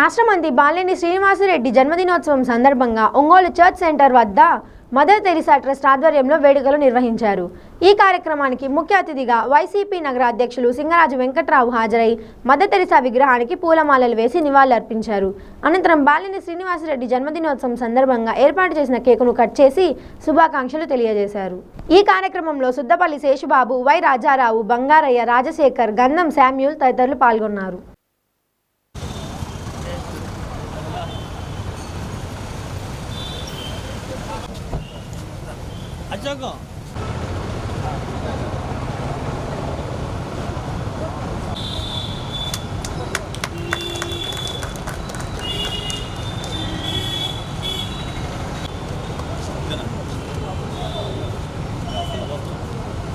రాష్ట్ర మంత్రి బాలినేని శ్రీనివాసరెడ్డి జన్మదినోత్సవం సందర్భంగా ఒంగోలు చర్చ్ సెంటర్ వద్ద మదర్ తెరిసా ట్రస్ట్ ఆధ్వర్యంలో వేడుకలు నిర్వహించారు. ఈ కార్యక్రమానికి ముఖ్య అతిథిగా వైసీపీ నగర అధ్యక్షులు సింగరాజు వెంకట్రావు హాజరై మదర్ తెరిసా విగ్రహానికి పూలమాలలు వేసి నివాళులర్పించారు. అనంతరం బాలిని శ్రీనివాసరెడ్డి జన్మదినోత్సవం సందర్భంగా ఏర్పాటు చేసిన కేకును కట్ చేసి శుభాకాంక్షలు తెలియజేశారు. ఈ కార్యక్రమంలో సుద్దపల్లి శేషుబాబు వై రాజారావు బంగారయ్య రాజశేఖర్ గంధం శామ్యూల్ తదితరులు పాల్గొన్నారు. 작아.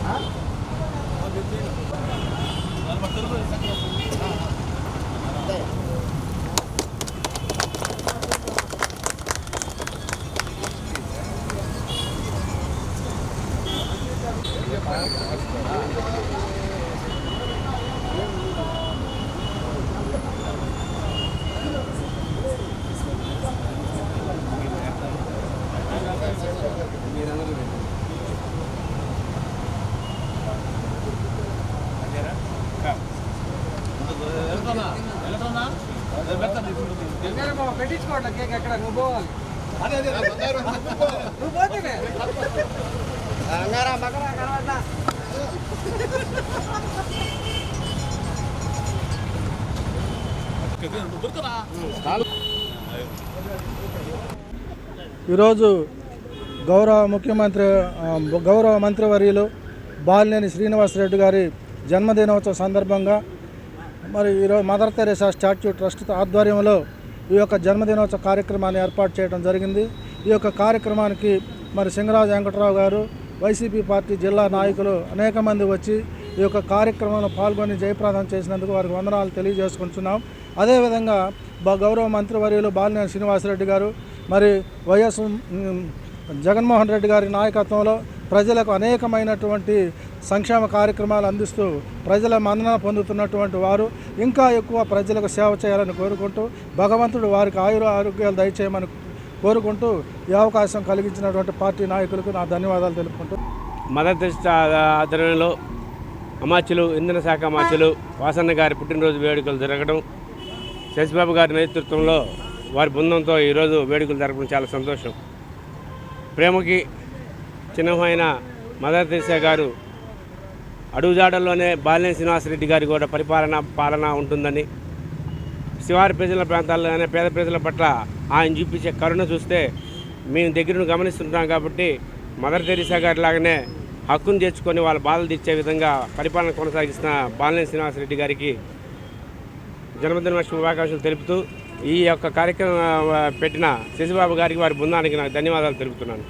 아? పెట్టించుకోవట్లే కేక్ ఎక్కడ నువ్వు పోవాలి అదే అదే నువ్వు పోతే ఈరోజు గౌరవ ముఖ్యమంత్రి గౌరవ మంత్రివర్యులు బాలినేని శ్రీనివాసరెడ్డి గారి జన్మదినోత్సవ సందర్భంగా మరి ఈరోజు మదర్ తెరేసా స్టాచ్యూ ట్రస్ట్ ఆధ్వర్యంలో ఈ యొక్క జన్మదినోత్సవ కార్యక్రమాన్ని ఏర్పాటు చేయడం జరిగింది. ఈ యొక్క కార్యక్రమానికి మరి సింగరాజు వెంకటరావు గారు వైసీపీ పార్టీ జిల్లా నాయకులు అనేక మంది వచ్చి ఈ యొక్క కార్యక్రమంలో పాల్గొని జయప్రదం చేసినందుకు వారికి వందనాలు తెలియజేసుకుంటున్నాం. అదేవిధంగా బ- గౌరవ మంత్రివర్యులు బాలినేని శ్రీనివాసరెడ్డి గారు మరి వైఎస్ జగన్మోహన్ రెడ్డి గారి నాయకత్వంలో ప్రజలకు అనేకమైనటువంటి సంక్షేమ కార్యక్రమాలు అందిస్తూ ప్రజల మన్నన పొందుతున్నటువంటి వారు ఇంకా ఎక్కువ ప్రజలకు సేవ చేయాలని కోరుకుంటూ భగవంతుడు వారికి ఆయుర ఆరోగ్యాలు దయచేయమని కోరుకుంటూ ఈ అవకాశం కలిగించినటువంటి పార్టీ నాయకులకు నా ధన్యవాదాలు తెలుపుకుంటూ మదర్ తెరిసా ఆధ్వర్యంలో అమాచ్యులు ఇంధన శాఖ అమాచ్యులు వాసన్న గారి పుట్టినరోజు వేడుకలు జరగడం శశిబాబు గారి నేతృత్వంలో వారి బృందంతో ఈరోజు వేడుకలు జరగడం చాలా సంతోషం. ప్రేమకి చిహ్నమైన మదర్ తెరిసా గారు అడుగుజాడల్లోనే బాలినేని శ్రీనివాసరెడ్డి గారి కూడా పరిపాలన పాలన ఉంటుందని శివారి ప్రజల ప్రాంతాల్లో కానీ పేద ప్రజల పట్ల ఆయన చూపించే కరుణ చూస్తే మేము దగ్గరను గమనిస్తుంటాం కాబట్టి మదర్ తెరీసా గారి లాగానే హక్కును తెచ్చుకొని వాళ్ళ బాధలు తెచ్చే విధంగా పరిపాలన కొనసాగిస్తున్న బాలినేని శ్రీనివాసరెడ్డి గారికి జన్మదిన శుభాకాంక్షలు తెలుపుతూ ఈ యొక్క కార్యక్రమం పెట్టిన శశిబాబు గారికి వారి బృందానికి నాకు ధన్యవాదాలు తెలుపుతున్నాను.